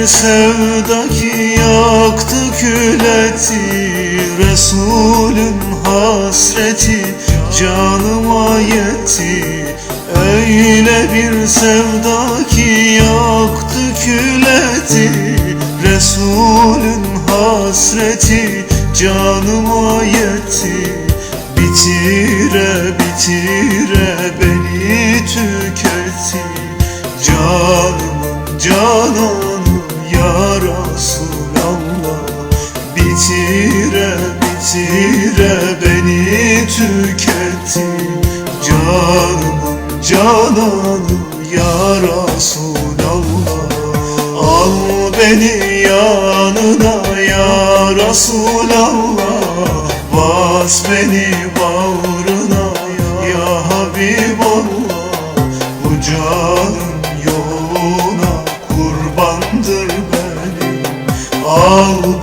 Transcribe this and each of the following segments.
Bir sevda ki yaktı kül etti Resulüm hasreti canıma yetti. Öyle bir sevda ki yaktı kül etti Resulün hasreti canıma yetti. Bitire bitire beni tüketti. Canımın canı Resulallah Bitire bitire beni tüketti. Canımın cananı ya Resulallah Al beni yanına ya Resulallah Bas beni bağrına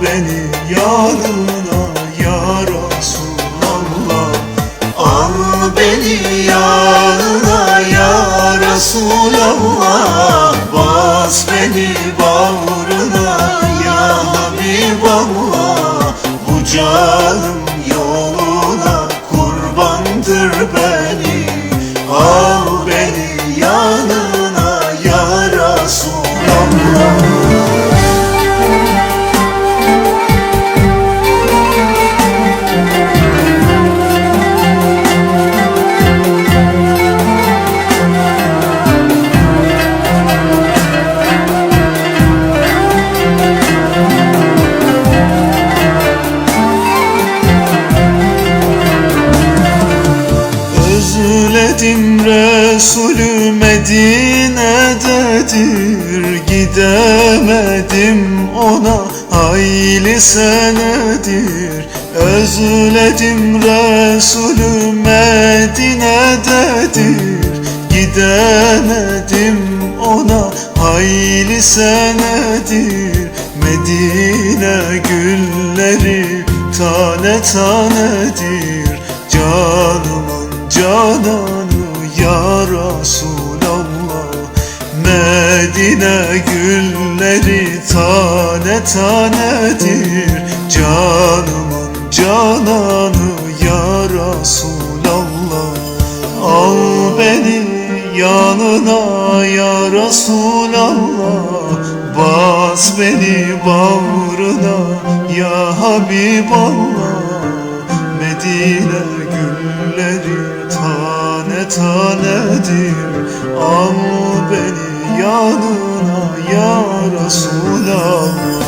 beni yanına ya Resulallah. Al beni yanına ya Resulallah. Bas beni bağrına ya Habiballah Bu canım Resulü Medine'dedir Gidemedim ona. Hayli senedir Özledim Resulü Medine'dedir Gidemedim ona. Hayli senedir Medine gülleri tane tanedir. Canımın cananı ya Resulallah Medine gülleri tane tanedir. Canımın cananı ya Resulallah. Al beni yanına ya Resulallah. Bas beni bağrına ya Habiballah. Medine gülleri tane tanedir. Al beni yanına ya Resulallah